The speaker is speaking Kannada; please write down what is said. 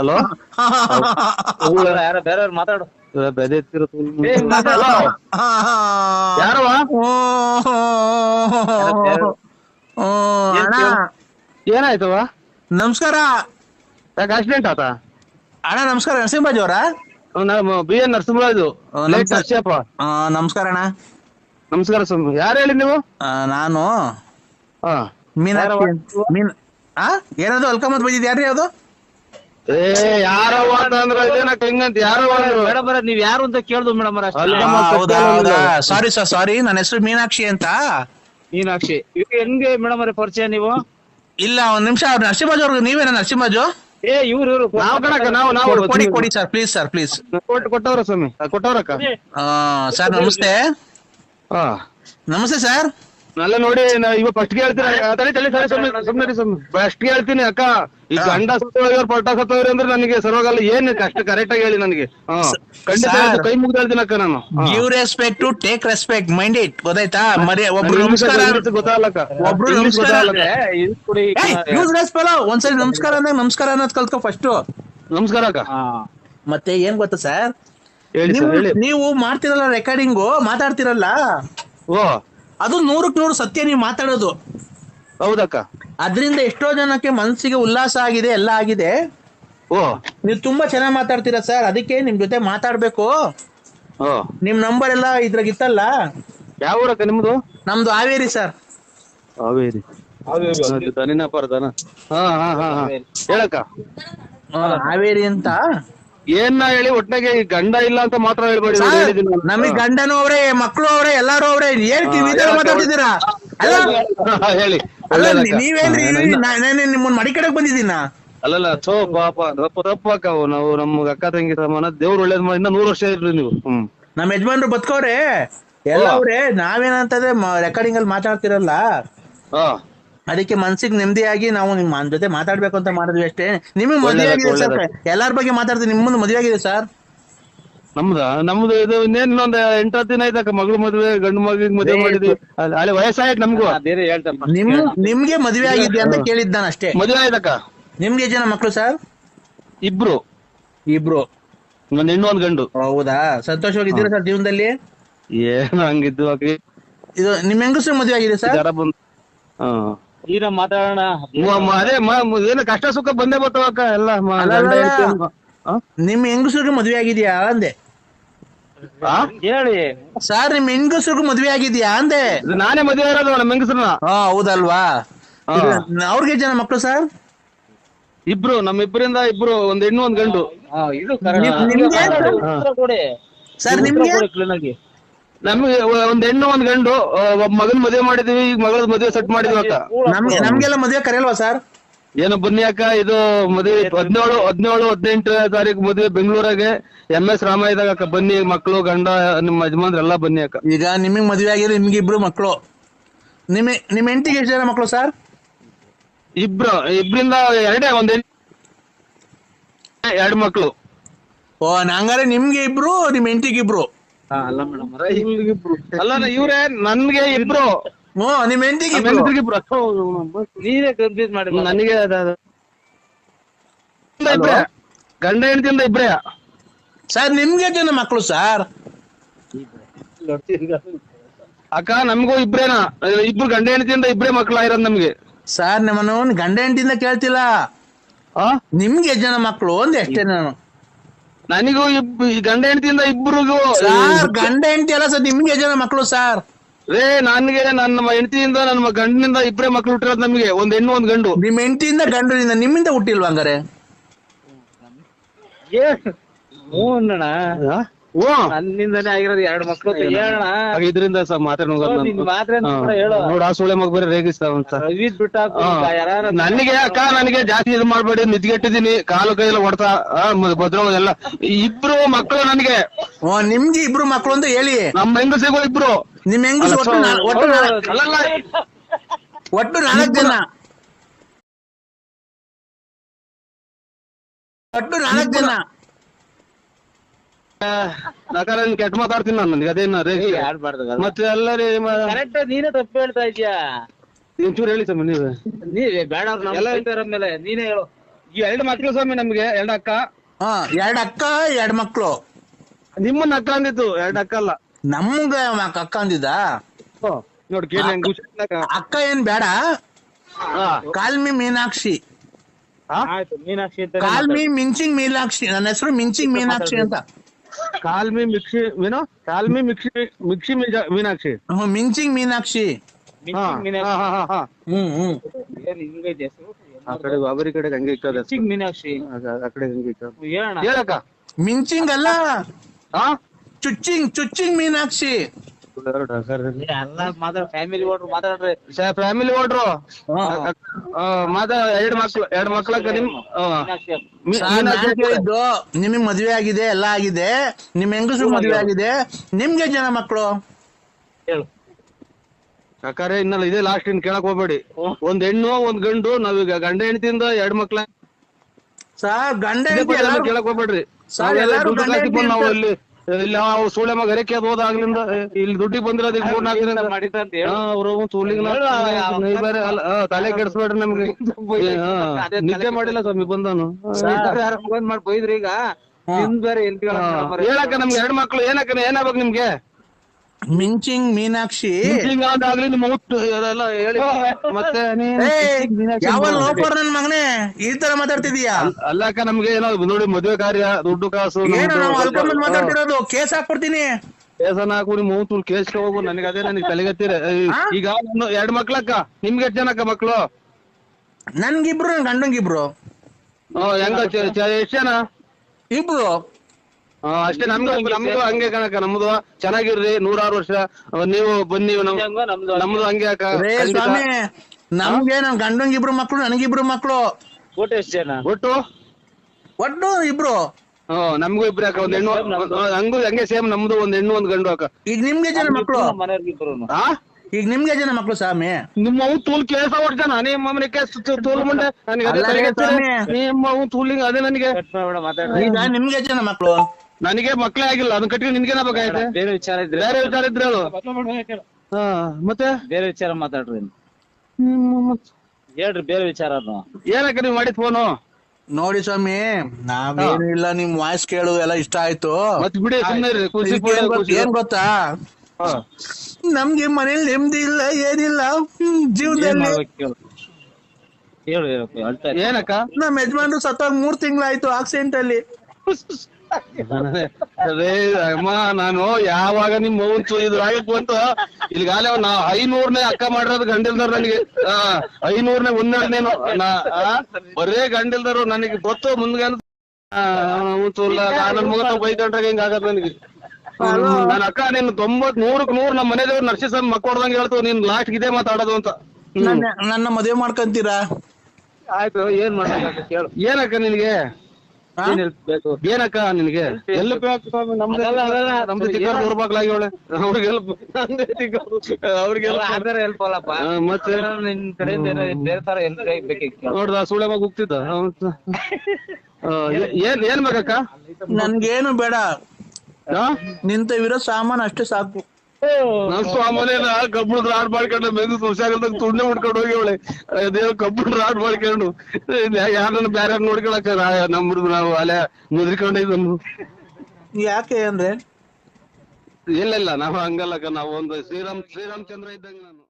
ಹಲೋ? ಯಾರ ಬೇರೆ ಮಾತಾಡು. ಬೆದೆತ್ತಿರ. ಯಾರವ ಅಣ್ಣ ಏನಾಯ್ತವ ನಮಸ್ಕಾರ. ಯಾಕೆ ಆಕ್ಸಿಡೆಂಟ್ ಆತ? ಅಣ್ಣ ನಮಸ್ಕಾರ. ನರಸಿಂಹರಾಜ್ ಅವರ? ಬಿ ಎನ್ ನರಸಿಂಹರಾಜು ಇದು. ಲೇಟ್ ನಮಸ್ಕಾರ. ನರಸಿಯಪ್ಪ ನಮಸ್ಕಾರ ಅಣ್ಣ. ನಮಸ್ಕಾರ ಸ್ವಾಮಿ. ಯಾರು ಹೇಳಿ ನೀವು? ಆ, ನಾನು ಮೀನಾಕ್ಷಿ ಮೀನ್ ಆ? ಏನದು? ಅಲ್ಕಮತ್ ಬಂದಿದ್ ಯಾರ್ರಿ ಅದು? ಏ ಯಾರ ಇದೇನಕ್ಕ ಹಿಂಗಂತ ಅಂದ್ರು. ಮೇಡಮ್ ಅವರ ನೀವ್ ಯಾರು ಅಂತ ಕೇಳ್ದು ಮೇಡಮ್ ಅವರ ಸಾರಿ ಸರ್ ಸಾರಿ ನನ್ನ ಹೆಸರು ಮೀನಾಕ್ಷಿ ಅಂತ. ಮೀನಾಕ್ಷಿ ಇವ್ರು ಹೆಂಗೆ ಮೇಡಮ್ ಅವರೇ ಪರಿಚಯ ನೀವು? ಇಲ್ಲ ಒಂದ್ ನಿಮಿಷ ಅವ್ರ ನರಸಿಂಹರಾಜ್ ಅವ್ರಿಗೆ ನೀವೇನ ನರಸಿಂಹಾಜು? ಏ ಇವ್ರು ಇವ್ರು ನಾವ್ ಕಣಕ್ಕ ನಾವು ನಾವು ಕೊಡಿ, ಕೊಡಿ ಸರ್ ಪ್ಲೀಸ್ ಸರ್ ಪ್ಲೀಸ್ ಕೊಟ್ಟು ಕೊಟ್ಟವ್ರ ಸ್ವಾಮಿ ಕೊಟ್ಟವ್ರಕ್ಕ. ಸರ್ ನಮಸ್ತೆ. ನಮಸ್ತೆ ಸರ್ ಅಲ್ಲ ನೋಡಿ ನಾ ಇವಾಗ ಫಸ್ಟ್ ಹೇಳ್ತೀನಿ ತಡಿ ತಡಿ ಸುಮ್ಮನೆ ಸುಮ್ಮನೆ ಫಸ್ಟ್ ಹೇಳ್ತೀನಿ ಅಕ್ಕ ಈ ಗಂಡ ಸತ್ತೋಗ್ಯವ್ರ ಪಟ್ಟ ಸತ್ತೋಗ್ರಿ ಅಂದ್ರೆ ನನಗೆ ಸರ್ವಾಗಲ್ಲ ಏನ್ ಕಷ್ಟ ಕರೆಕ್ಟ್ ಆಗಿ ಹೇಳಿ ನನಗೆ. ಹಾ ಖಂಡಿತ ಹೇಳ್ತೀನಿ, ಕೈ ಮುಗ್ದು ಹೇಳ್ತೀನಿ ಅಕ್ಕ ನಾನು. You give respect to take respect mind it ಗೊತ್ತಾಯ್ತಾ? ಮರಿ ಒಬ್ರು ನನಗೆ ಇಂಗ್ಲಿಷ್ ನಮಸ್ಕಾರ ಗೊತ್ತಾಗಲ್ಲ ಒಬ್ರು ಇಂಗ್ಲಿಷ್ ನಮಸ್ಕಾರ ಗೊತ್ತಾಗಲ್ಲಕ್ಕ. ಇದು ಕುಡಿ. ಯೂಸ್ ರೆಸ್ಪೆಕ್ಟ್ ಒಂದ್ಸರಿ ನಮಸ್ಕಾರ ಅಂದಾಗ ನಮಸ್ಕಾರ ಅನ್ನೋದು ಕಲ್ತ್ಕೊ ಫಸ್ಟ್ ನಮಸ್ಕಾರ ಅಕ್ಕ. ಮತ್ತೆ ಏನ್ ಗೊತ್ತಾ ಸರ್ ಹೇಳಿ ನೀವು ಸರ್ ಹೇಳಿ. ನೀವು ಮಾಡ್ತಿರಲ್ಲ ರೆಕಾರ್ಡಿಂಗು ಮಾತಾಡ್ತಿರಲ್ಲ? ಓ ಅದು ನೂರಕ್ ನೂರು ಸತ್ಯ ನೀವು ಮಾತಾಡೋದು. ಹೌದಕ್ಕ. ಅದರಿಂದ ಎಷ್ಟೋ ಜನಕ್ಕೆ ಮನಸ್ಸಿಗೆ ಉಲ್ಲಾಸ ಆಗಿದೆ ಎಲ್ಲ ಆಗಿದೆ. ಓ. ನೀವು ತುಂಬಾ ಚೆನ್ನಾಗಿ ಮಾತಾಡ್ತೀರಾ ಸರ್ ಅದಕ್ಕೆ ನಿಮ್ ಜೊತೆ ಮಾತಾಡ್ಬೇಕು. ಓ. ನಿಮ್ ನಂಬರ್ ಎಲ್ಲ ಇದ್ರಾಗಿತ್ತಲ್ಲ ಯಾವ ಊರಕ್ಕ ನಿಮ್ದು? ನಮ್ದು ಹಾವೇರಿ ಸರ್. ಹಾವೇರಿ. ಹಾ ಹಾ ಹಾ ಹೇಳಕ್ಕ. ಹಾವೇರಿ ಅಂತ. ಏನ್ನ ಹೇಳಿ ಒಟ್ನಾಗೆ ಈ ಗಂಡ ಇಲ್ಲ ಅಂತ ಮಾತ್ರ ಹೇಳ್ಬೇಡಿ ನಾನು ಸರ್ ಹೇಳಿದ್ದೀನಿ ನಾನು. ನಮಗ್ ಗಂಡನು ಅವ್ರೆ ಮಕ್ಕಳು ಅವ್ರೆ ಎಲ್ಲಾರು ಅವ್ರೆ ಏನ್ ಕಿವಿ ತರ ಹೇಳಕ್ಕ ಮಾತಾಡ್ತಿದ್ದೀರಾ? ಅಲ್ಲ? ಹೇಳಿ ಅಲ್ಲ ಒಳ್ಳೇದಕ್ಕ. ನೀವೇನ್ರಿ ಹಾ, ನನ್ನ- ನಾನು ನಿಮ್ಮನ್ನ ಮಡಿ ಕಡೆಗ್ ಬಂದಿದ್ದೀನ? ಅಲ್ಲಲ್ಲ ಸೋ ಪಾಪ ರಪ್ಪ ರಪ್ಪ ಅವು. ನಾವು ನಮ್ಮ ಅಕ್ಕ ತಂಗಿ ಸಮಾನ ದೇವ್ರು ಒಳ್ಳೇದ್ ಮಾಡಿ ಇನ್ನ ನೂರು ವರ್ಷ ಇರ್ಲಿ ನೀವು. ಹ್ಮ್. ನಮ್ಮ ಯಜಮಾನ್ರು ಬದ್ಕೋರೆ ಎಲ್ಲ ಅವ್ರೆ ನಾವೇನಂತಂದ್ರೆ ರೆಕಾರ್ಡಿಂಗ್ ಅಲ್ಲಿ ಮಾತಾಡ್ತಿರಲ್ಲ? ಹಾ. ಅದಕ್ಕೆ ಮನ್ಸಿಗೆ ನೆಮ್ಮದಿಯಾಗಿ ನಾವು ನಿಮ್ಮ ಜೊತೆ ಮಾತಾಡ್ಬೇಕು ಅಂತ ಮಾಡಿದ್ವಿ ಅಷ್ಟೇ. ನಿಮಗೆ ಮದುವೆ ಆಗಿದೆ ಸರ್. ಎಲ್ಲಾರ ಬಗ್ಗೆ ಮಾತಾಡ್ತೀನಿ. ನಿಮ್ಮ ಮುಂದೆ ಮದುವೆ ಆಗಿದೆ ಸರ್. ನಮ್ದ ನಮ್ದು ಇದು ಇನ್ನೇನ್ ಇನ್ನೊಂದ್ ಎಂಟು ಹತ್ತು ದಿನ ಆಯ್ತಕ್ಕ ಮಗಳು ಮದುವೆ ಗಂಡು ಮಗಿಗೆ ಮದ್ವೆ ಮಾಡಿದ್ವಿ. ಅಲ್ಲಿ ವಯಸ್ಸಾಯ್ತು ನಮ್ಗೂ. ಬೇರೆ ಹೇಳ್ತಾರೆ ನಿಮ್ ನಿಮ್ಗೆ ಮದುವೆ ಆಗಿದೆ ಅಂತ ಕೇಳಿದ್ ನಾನು ಅಷ್ಟೇ. ಮದುವೆ ಆಯ್ತಕ್ಕ ನಿಮ್ಗೆ ಜನ ಮಕ್ಕಳು ಸರ್? ಇಬ್ರು. ಇಬ್ರು. ಒಂದ್ ಹೆಣ್ಣು ಒಂದ್ ಗಂಡು. ಹೌದಾ? ಸಂತೋಷವಾಗಿದ್ದೀರಾ ಸರ್ ಜೀವನದಲ್ಲಿ? ಏನು ಹಂಗಿದ್ದು ಇದು ನಿಮ್ ಹೆಂಗಸ್ರು ಮದುವೆ ಆಗಿದೆ ಸರ್? ಜರ ಬಂದ್ ಹಾ. ಈಗ ಮಾತಾಡೋಣ. ಅದೇ ಏನು ಕಷ್ಟ ಸುಖ ಬಂದೇ ಬರ್ತಾವಕ್ಕ ಎಲ್ಲ? ನಿಮ್ ಹೆಂಗಸರಿಗೆ ಮದ್ವೆ ಆಗಿದ್ಯಾ? ಅಂದೆ? ಹೇಳಿ. ಸರ್ ನಿಮ್ ಹೆಂಗಸ್ರಿಗೂ ಮದ್ವೆ ಆಗಿದ್ಯಾ? ಅಂದೆ. ನಾನೇ ಮದ್ವೆ ಇರೋದು ನಮ್ಮ ಹೆಂಗಸ್ರನ್ನ ಹಾ ಹೌದಲ್ವಾ. ಅವ್ರಿಗೆ ಜನ ಮಕ್ಕಳು ಸರ್? ಇಬ್ರು ನಮ್ಮ ಇಬ್ಬರಿಂದ ಇಬ್ರು ಒಂದ್ ಹೆಣ್ಣು ಒಂದ್ ಗಂಡು. ಸರ್ ನಿಮ್ಗೆ? ಕ್ಲೀನ್ ಆಗಿ. ನಮ್ಗೆ ಒಂದ್ ಹೆಣ್ಣು ಒಂದ್ ಗಂಡು ಒಬ್ಬ ಮಗನ್ ಮದ್ವೆ ಮಾಡಿದೀವಿ ಈಗ ಮಗಳ ಮದ್ವೆ ಸೆಟ್ ಮಾಡಿದ್ವಿ ಅಕ್ಕ ನಮ್ಗೆ ನಮ್ಗೆಲ್ಲ ಮದುವೆ ಕರೆಯಲ್ವಾ ಸರ್? ಏನು ಬನ್ನಿ ಅಕ್ಕ ಇದು ಮದ್ವೆ ಹದಿನೇಳು ಹದಿನೇಳು ಹದಿನೆಂಟು ತಾರೀಕು ಮದ್ವೆ ಬೆಂಗಳೂರಾಗೆ. ಎಂ ಎಸ್ ರಾಮಯ್ಯದಾಗ ಅಕ್ಕ ಬನ್ನಿ ಮಕ್ಕಳು ಗಂಡ ನಿಮ್ಮ ಯಜಮಾನ್ರೆಲ್ಲ ಎಲ್ಲಾ ಬನ್ನಿ ಅಕ್ಕ. ಈಗ ನಿಮಗೆ ಮದ್ವೆ ಆಗಿರೋ ನಿಮ್ಗೆ ಇಬ್ರು ಮಕ್ಕಳು ನಿಮ್ಮ ನಿಮ್ಮ ಹೆಂಡತಿಗೆ ಎಷ್ಟು ಜನ ಮಕ್ಕಳು ಸರ್? ಇಬ್ರು ಇಬ್ರಿಂದ ಎರಡೇ ಒಂದ್ ಎರಡು ಮಕ್ಳು. ಓ ನಂಗಾರೆ ನಿಮ್ಗೆ ಇಬ್ರು ನಿಮ್ ಹೆಂಡತಿಗೆ ಇಬ್ರು? ಅಲ್ಲ ಮೇಡಮ್. ಅಲ್ಲ ಇವ್ರೆ ನನ್ಗೆ ಇಬ್ರು. ಓ ನಿಮ್ಮ ಹೆಂಡತಿಗೆ ಇಬ್ರು. ನೀವೇ ಕನ್ಫ್ಯೂಸ್ ಮಾಡಿ ನನಗೆ ಇಬ್ರೇ. ಗಂಡ ಹೆಂಡತಿಯಿಂದ ಇಬ್ರೇ. ಸರ್ ನಿಮ್ಗೆ ಜನ ಮಕ್ಕಳು ಸರ್. ಅಕ್ಕ ನಮಗೂ ಇಬ್ರೇನಾ? ಇಬ್ರು ಗಂಡ ಹೆಂಡತಿಯಿಂದ ಇಬ್ರೇ ಮಕ್ಳಾಗಿರೋದ್ ನಮ್ಗೆ. ಸರ್ ನಮ್ಮನ್ನು ಗಂಡ ಹೆಂಡತಿಯಿಂದ ಕೇಳ್ತಿಲ್ಲ. ಆ? ನಿಮ್ಗೆ ಎಷ್ಟ್ ಜನ ಮಕ್ಕಳು ಒಂದ್ ಎಷ್ಟೇ ನಾನು. ನನಗೂ ಇಬ್ ಈ ಗಂಡ ಹೆಂಡತಿಯಿಂದ ಇಬ್ರಿಗೂ ಸರ್ ಗಂಡ ಹೆಂಡತಿ ಅಲ್ಲ ಸರ್ ನಿಮ್ಗೆ ಜನ ಮಕ್ಕಳು ಸರ್ ರೇ ನನ್ಗೆ ನನ್ನ ಹೆಂಡತಿಯಿಂದ ನನ್ನ ಗಂಡನಿಂದ ಇಬ್ಬರೇ ಮಕ್ಳು ಹುಟ್ಟಿರೋದು ನಮಗೆ ಒಂದ್ ಹೆಣ್ಣು ಒಂದ್ ಗಂಡು ನಿಮ್ ಹೆಂಡತಿಯಿಂದ ಗಂಡನಿಂದ ನಿಮ್ಮಿಂದ ಹುಟ್ಟಿಲ್ವಾ ಹಂಗಾರೆ ಹ್ಞೂ ಅಣ್ಣ ನನ್ನಿಂದನೇ ಆಗಿರೋದು ಎರಡು ಮಕ್ಳು ಅಂತ ಹೇಳೋಣ ಹಾಗೆ ಇದರಿಂದ ಸರ್ ನಿನ್ ಮಾತ್ರೆ ಅಂತ ಕೂಡ ಹೇಳು. ನೋಡ ಆ ಸುಳೆ ಮಗ ಬರೀ ರೇಗಿಸ್ತಾವಂತ ರವಿದ್ ಬಿಟ್ಟಾಕು ಯಾರು ನನಗೆ ಅಕ್ಕ ನನಗೆ ಜಾಸ್ತಿ ಇದು ಮಾಡ್ಬೇಡಿ ನಿದ್ಗೆಟ್ಟಿದೀನಿ ಕಾಲು ಕೈಲ ಹೊಡ್ತಾ ಭದ್ರ ಎಲ್ಲ ಇಬ್ರು ಮಕ್ಕಳು ನನಗೆ. ಓ ನಿಮ್ಗೆ ಇಬ್ರು ಮಕ್ಕಳು ಅಂತ ಹೇಳಿ. ನಮ್ಮ ಹೆಂಗಸಿಗೂ ಇಬ್ರು. ನಿಮ್ ಹೆಂಗ ಒಟ್ಟು ನಾ- ಒಟ್ಟು ನಾ- ಅಲ್ಲಲ್ಲ. ಒಟ್ಟು ನಾಲ್ಕು ಜನ. ಒಟ್ಟು ನಾಲ್ಕು ಜನ. ನಕಾರ ಕೆಟ್ಟ ಮಾತಾಡ್ತೀನಿ ನಾನು ನನಗೆ ಅದೇನ ರೇಗಿ ಆಡ್ಬಾರ್ದು ಮತ್ತೆ ಎಲ್ಲರಿ ಕರೆಕ್ಟ್ ನೀನೇ ತಪ್ಪು ಹೇಳ್ತಾ ಇದೀಯಾ ಒಂಚೂರು ಹೇಳಿ ಸ್ವಾಮಿ ನೀವು. ನೀವೇ ಬೇಡ ಎಲ್ಲ ಹೇಳ್ತಾರ ಮೇಲೆ ನೀನೇ ಹೇಳು. ಈ ಎರಡು ಮಕ್ಕಳು ಸ್ವಾಮಿ ನಮ್ಗೆ ಎರಡು ಅಕ್ಕ. ಹಾ ಎರಡ್ ಅಕ್ಕ ಎರಡ್ ಮಕ್ಳು. ನಿಮ್ಮನ್ನ ಅಕ್ಕ ಅಂದಿತ್ತು ಎರಡು ಅಕ್ಕ ಅಲ್ಲ. ನಮ್ಗ ಅಕ್ಕ ಅಂದಿದ್ದ. ನೋಡಿ ಕೇಳಿ ನಂಗೆ ಹುಷಾರಿಲ್ಲ ಅಕ್ಕ. ಅಕ್ಕ ಏನ್ ಬೇಡ. ಹಾ. Call me Meenakshi. ಹಾ? ಆಯ್ತು ಮೀನಾಕ್ಷಿ ಅಂತ ಕಾಲ್ಮಿ ಮಿಂಚಿಂಗ್ ಮೀನಾಕ್ಷಿ ನನ್ನ ಹೆಸರು ಮಿಂಚಿಂಗ್ ಮೀನಾಕ್ಷಿ ಅಂತ. ಕಾಲ್ಮಿ ಮಿಕ್ಸಿ ಏನು ಕಾಲ್ಮಿ ಮಿಕ್ಸಿ ಮಿಕ್ಸಿ ಮೀಜ- ಮೀನಾಕ್ಷಿ. ಹ್ಮ್, ಮಿಂಚಿಂಗ್ ಮೀನಾಕ್ಷಿ. ಹಾ ಮೀನಾಕ್ಷಿ. ಹಾ, ಹಾ, ಹಾ, ಹಾ. ಹ್ಮ್. ಹ್ಮ್ ಏನ್ ಹಿಂಗೈತೆ ಹೆಸರು ಆ ಕಡೆ ಬಾಬರಿ ಕಡೆ ಹಂಗೆ ಇಕ್ಕದ ಮಿಂಚಿಂಗ್ ಮೀನಾಕ್ಷಿ. ಆ ಕಡೆ ಹಂಗೆ ಇಕ್ಕದ ಹೇಳಣ್ಣ. ಹೇಳಕ್ಕ. ಮಿಂಚಿಂಗ್ ಅಲ್ಲ. ಹಾ ಚುಚ್ಚಿಂಗ್ ಚುಚ್ಚಿಂಗ್ ಮೀನಾಕ್ಷಿ. ಫ್ಯಾಮಿಲಿ ಓಡ್ರು ಮಾತಾಡ್ರಿ. ಫ್ಯಾಮಿಲಿ ಓಡ್ರು. ಮಾತ ಎರಡ್ ಮಕ್ಳು ಎರಡ್ ಮಕ್ಳಕ್ಕ ನಿಮ್ ನಿಮಗ್ ಮದ್ವೆ ಆಗಿದೆ ಎಲ್ಲ ಆಗಿದೆ. ನಿಮ್ ಹೆಂಗಸು ಮದ್ವೆ ಆಗಿದೆ. ನಿಮ್ಗೆ ಜನ ಮಕ್ಳು? ಹೇಳು. ಅಕ್ಕಾರೆ ಇನ್ನಲ್ಲ ಇದೇ ಲಾಸ್ಟ್ ಇನ್ ಕೇಳಕ್ ಹೋಗ್ಬೇಡಿ. ಒಂದ್ ಹೆಣ್ಣು ಒಂದ್ ಗಂಡು ನಾವೀಗ ಗಂಡ ಹೆಂಡತಿಯಿಂದ ಎರಡ್ ಮಕ್ಳ. ಸರ್ ಗಂಡ ಕೇಳಕ್ ಹೋಗ್ಬೇಡ್ರಿ. ನಾವು ಇಲ್ಲಿ ಇಲ್ಲಿ ನಾವು ಸುಳ್ಳೆ ಮಗ ಹರಕೆ ಅದು ಹೋದಾಗ್ಲಿಂದ ಇಲ್ಲಿ ದುಡ್ಡಿಗೆ ಬಂದಿರೋದು ಈಗ ಮೂರ್ ನಾಲ್ಕು ದಿನ ತೂಲಿಗೆ ತಲೆ ಕೆಡಿಸ್ಬೇಡ್ರಿ ನಮ್ಗೆ ಹಾ. ನಿದ್ದೆ ಮಾಡಿಲ್ಲ ಸ್ವಾಮಿ ಬಂದನು ಯಾರೋ ಫೋನ್ ಮಾಡಿ ಬೈದ್ರಿ ಈಗ ನಿಮ್ಮ ಬೇರೆ ಎಲ್ಲಿ ಹೇಳಕ್ಕ ನಮ್ಗೆ ಎರಡ್ ಮಕ್ಳು ಏನಕ್ಕ ಏನಾಗ್ಬೇಕು ನಿಮ್ಗೆ ಮಿಂಚಿಂಗ್ ಮೀನಾಕ್ಷಿ. ಮತ್ತೆ ಯಾವ ಲೋಪರ್ ನನ್ ಮಗನೇ? ಈ ತರ ಮಾತಾಡ್ತಿದೀಯಾ? ಅಲ್ಲಾಕ ನಮ್ಗೆ ಏನೋ ನೋಡಿ ಮದುವೆ ಕಾರ್ಯ ದುಡ್ಡು ಕಾಸು ಮಾತಾಡ್ತಿರೋದು? ಕೇಸ್ ಹಾಕ್ಬಿಡ್ತೀನಿ. ಕೇಸನ ಹಾಕೊಡಿ ಮೂವತ್ತು ಕೇಸ್ ಹೋಗು ನನಗೆ ಅದೇ ನನಗೆ ತಲೆಗತ್ತೀರ ಈಗ ಎರಡ್ ಮಕ್ಳಕ್ಕ ನಿಮ್ಗೆ ಎಷ್ಟು ಜನಕ್ಕ ಮಕ್ಳು? ನನ್ಗಿಬ್ರು ನನ್ ಗಂಡಂಗಿಬ್ರು. ಹೆಂಗ ಎಷ್ಟ್ ಜನ? ಇಬ್ರು. ಹಾ, ಅಷ್ಟೇ ನಮ್ದು ನಮ್ದು ಹಂಗೆ ಕಣಕ ನಮ್ದು ಚೆನ್ನಾಗಿರ್ರಿ ನೂರಾರು ವರ್ಷ ನೀವು ಬನ್ನಿ ನಮ್- ನಮ್ದು ಹಂಗೆ. ಅಕ್ಕ. ರೇ ಖಂಡಿತ. ಸ್ವಾಮಿ ನಮ್ಗೆ ನಮ್ ಗಂಡಂಗ್ ಇಬ್ರು ಮಕ್ಳು ನನಗಿಬ್ರು ಮಕ್ಳು. ಊಟ ಎಷ್ಟು ಜನ? ಒಟ್ಟು? ಒಟ್ಟು ಇಬ್ರು. ಹ್ಮ್ ನಮ್ಗೂ ಇಬ್ರು ಅಕ್ಕ ಒಂದ್ ಹೆಣ್ಣು ಅಹ್, ಹಂಗೂ ಹಂಗೆ ಸೇಮ್ ನಮ್ದು ಒಂದ್ ಹೆಣ್ಣು ಒಂದ್ ಗಂಡು ಅಕ್ಕ. ಈಗ ನಿಮ್ಗೆ ಜನ ಮಕ್ಳು? ಮನೆಯವ್ರಿಗೆ ಆ? ಈಗ ನಿಮ್ಗೆ ಜನ ಮಕ್ಳು ಸ್ವಾಮಿ? ನಿಮ್ಮ ಅವು ತೂಲ್ ಕೇಸ ಹೊಡ್ತಾನ ನಿಮ್ಮ ಅಮ್ಮನ ಕೇಸ್ ತೂಲ್ ಮುಂಡೆ ನನಗೆ ಅದೇ ಅಲ್ಲ ರೀ ತಲೆಗತ್ತಿರ. ಸ್ವಾಮಿ. ನಿಮ್ಮ ಅವು ತೂಲಿಂಗ್ ಅದೇ ನನಗೆ. ಈಗ ನಿಮ್ಗೆ ಜನ ಮಕ್ಳು? ನನಗೆ ಮಕ್ಳೇ ಆಗಿಲ್ಲ ಅದನ್ನ ಕಟ್ಟಿ ನಿನ್ಗೇನ ಬೇಕಾಯ್ತೆ ಬೇರೆ ವಿಚಾರ ಇದ್ರೆ ಬೇರೆ ವಿಚಾರ ಇದ್ರೆ ಹೇಳು. ಹಾ ಮತ್ತೆ? ಬೇರೆ ವಿಚಾರ ಮಾತಾಡ್ರಿ ನಿಮ್ಮ ಮತ್- ಹೇಳ್ರಿ ಬೇರೆ ವಿಚಾರ ಏನಕ್ಕ ನೀವ್ ಮಾಡಿದ್ ಫೋನು ನೋಡಿ ಸ್ವಾಮಿ ನಾವೇನು ಇಲ್ಲ ನಿಮ್ ವಾಯ್ಸ್ ಕೇಳು ಎಲ್ಲ ಇಷ್ಟ ಆಯ್ತು. ಮತ್ ಬಿಡಿ ಖುಷಿ ಏನ್ ಗೊತ್ತ- ಏನ್ ಗೊತ್ತಾ? ನಮ್ಗೆ ಮನೇಲಿ ನೆಮ್ಮದಿ ಇಲ್ಲ ಏನಿಲ್ಲ. ಹ್ಮ್, ಜೀವನದಲ್ಲಿ ಅಳ್ತಾ ಇರು. ಏನಕ್ಕ? ನಮ್ ಯಜಮಾನ್ರು ಸತ್ತಾಗ ಮೂರ್ ತಿಂಗಳಾಯ್ತು ಆಕ್ಸಿಡೆಂಟ್ ಅಲ್ಲಿ. ಅದೇ ಅಮ್ಮ ನಾನು ಯಾವಾಗ ನಿಮ್ ಮೌನ್ ಇದು ಆಗಕ್ ಬಂತು. ಇಲ್ಲಿಗಾಲೆ ನಾ ಐನೂರ್ನೇ ಅಕ್ಕ ಮಾಡಿರೋದು ಗಂಡಿಲ್ದವ್ರು ನನಗೆ. ಐನೂರ್ನೇ ಒಂದೇನು ಬರೇ ಗಂಡಿಲ್ದಾರು ನನಗೆ ಗೊತ್ತು ಮುಂದೆ ನನ್ನ ಮಗ ಹಿಂಗ ಆಗದ್ ನನಗೆ? ನನ್ನ ಅಕ್ಕ ನೀನು ತೊಂಬತ್ ನೂರಕ್ ನೂರ್ ನಮ್ಮ ಮನೆದೇವ್ರು ನರ್ಸಿಸಮ್ ಮಕ್ಕೊಡ್ದಂಗೆ ಹೇಳ್ತು ನಿನ್ ಲಾಸ್ಟ್ ಇದೇ ಮಾತಾಡೋದು ಅಂತ. ನನ್ನ ನನ್ನ ಮದುವೆ ಮಾಡ್ಕೊಂತೀರಾ? ಆಯ್ತು ಏನ್ ಮಾಡ್ಬೇಕು ಕೇಳು ಏನಕ್ಕ ನಿನಗೆ? ಏನ್ help ಬೇಕು? ಏನಕ್ಕ ನಿನಗೆ? ಎಲ್ಲ ನಮ್ದು ಅದಲ್ಲ, ಅದಲ್ಲ. ನಮ್ದು ಚಿಕ್ಕ ದುರ್ಬಾಗ್ಲಾಗಿ ಅವಳೆ. ಅವ್ರಿಗೆ ಹೆಲ್ಪ್ ಅವ್ರಿಗೆ ಹೆಲ್ಪ್ ಅಲ್ಲಪ್ಪ. ಮತ್ತೆ? ಏನಾದ್ರು ನಿನ್ ಕಡೆಯಿಂದ ಬೇರೆ ತರ ಹೆಲ್ಪ್ ಬೇಕಿತ್ತು. ನೋಡ್ದ ಸುಳೆ ಮಗ ಹೋಗ್ತಿದ್ದ ಅವತ್ತು. ಆ, ಏ- ಏನ್ ಏನ್ ಬೇಕಕ್ಕ? ನನ್ಗೇನು ಬೇಡ. ನಿಂತ ನಿಂತವಿರೋ ಸಾಮಾನ್ ಅಷ್ಟೇ ಸಾಕು. ನಮ್ ಸ್ವಾಮನೇನ ಕಬ್ಬಿಣದ ರಾಡ್ ಮಾಡ್ಕೊಂಡು ಮೆದು ಹುಷಾರಿಲ್ದಾಗ ತುಂಡೆ ಮುಟ್ಕೊಂಡು ಹೋಗಿ ಅವಳೆ ದೇವ್ ಕಬ್ಬಣ ರಾಡ್ ಮಾಡ್ಕೊಂಡು. ಯಾರನ್ನ ಬ್ಯಾರ ನೋಡ್ಕೊಳಕ ನಮ್ದು ನಾವು ಅಲೆ ಮುದ್ರಿಕೊಂಡಿದ್ದು ಯಾಕೆ ಅಂದ್ರೆ? ಇಲ್ಲ ಇಲ್ಲ ನಾವು ಹಂಗಲ್ಲಕ್ಕ ನಾವು ಒಂದು ಶ್ರೀರಾಮ್ ಚಂದ್ರ ಇದ್ದಂಗ ನಾನು.